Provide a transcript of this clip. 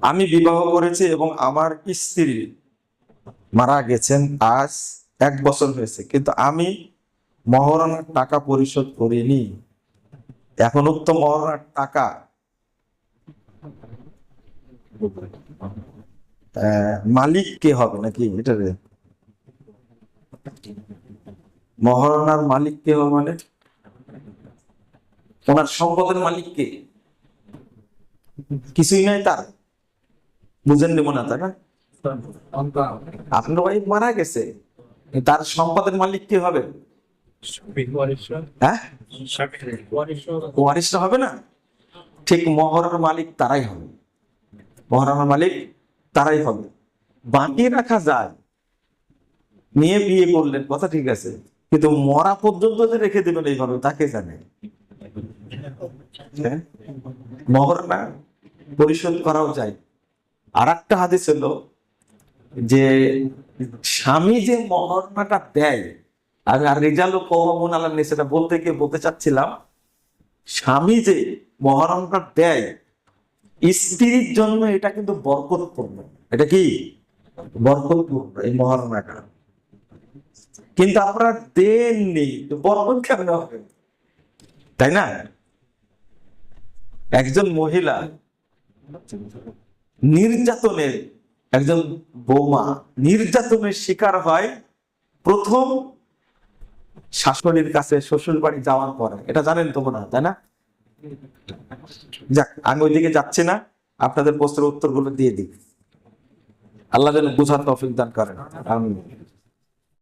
আমি বিবাহ করেছি এবং আমার স্ত্রী মারা গেছেন আজ এক বছর হয়েছে। কিন্তু আমি মহারণার টাকা পরিশোধ করিনি। এখন উক্ত মহারণার টাকা। মালিক কে হবে নাকি? এটা মহারণার মালিক কে হবে মানে? ওনার সম্পদের মালিক কে? কিছুই নাই তার। বুঝেন দেবো না তাই না আপনার ওয়াইফ মারা গেছে। তার সম্পদের মালিক কে হবে? হ্যাঁ? হবে না? ঠিক মহরার মালিক তারাই হবে। মহরার মালিক তারাই হবে। রাখা যায়। নিয়ে বিয়ে করলেন, কথা ঠিক আছে। কিন্তু মরা পর্যন্ত যে রেখে দেবেন এইভাবে তাকে জানে? হ্যাঁ? মহরনা পরিশোধ করাও যায়। আর একটা হাদিস হলো যে, স্বামী যে মহরনাটা দেয়, আমি আর রেজাল কৌমন আল্লাহ সেটা বলতে গিয়ে বলতে চাচ্ছিলাম, স্বামী যে মহরণটা দেয়, স্ত্রীর জন্য এটা কিন্তু বরকতপূর্ণ। এটা কি? বরকতপূর্ণ এই মহারণাটা। কিন্তু আপনারা দেননি বরকত কেমন হবে? তাই না? একজন মহিলা নির্যাতনের একজন বৌমা, নির্যাতনের শিকার হয় প্রথম শাশুড়ির কাছে শ্বশুর বাড়ি যাওয়ার পরে। এটা জানেন তো মনে হয় তাই না? যাক, আমি ওইদিকে যাচ্ছি না, আপনাদের প্রশ্নের উত্তরগুলো দিয়ে দিই। আল্লাহ যেন বুঝার তৌফিক দান করেন। আমিন।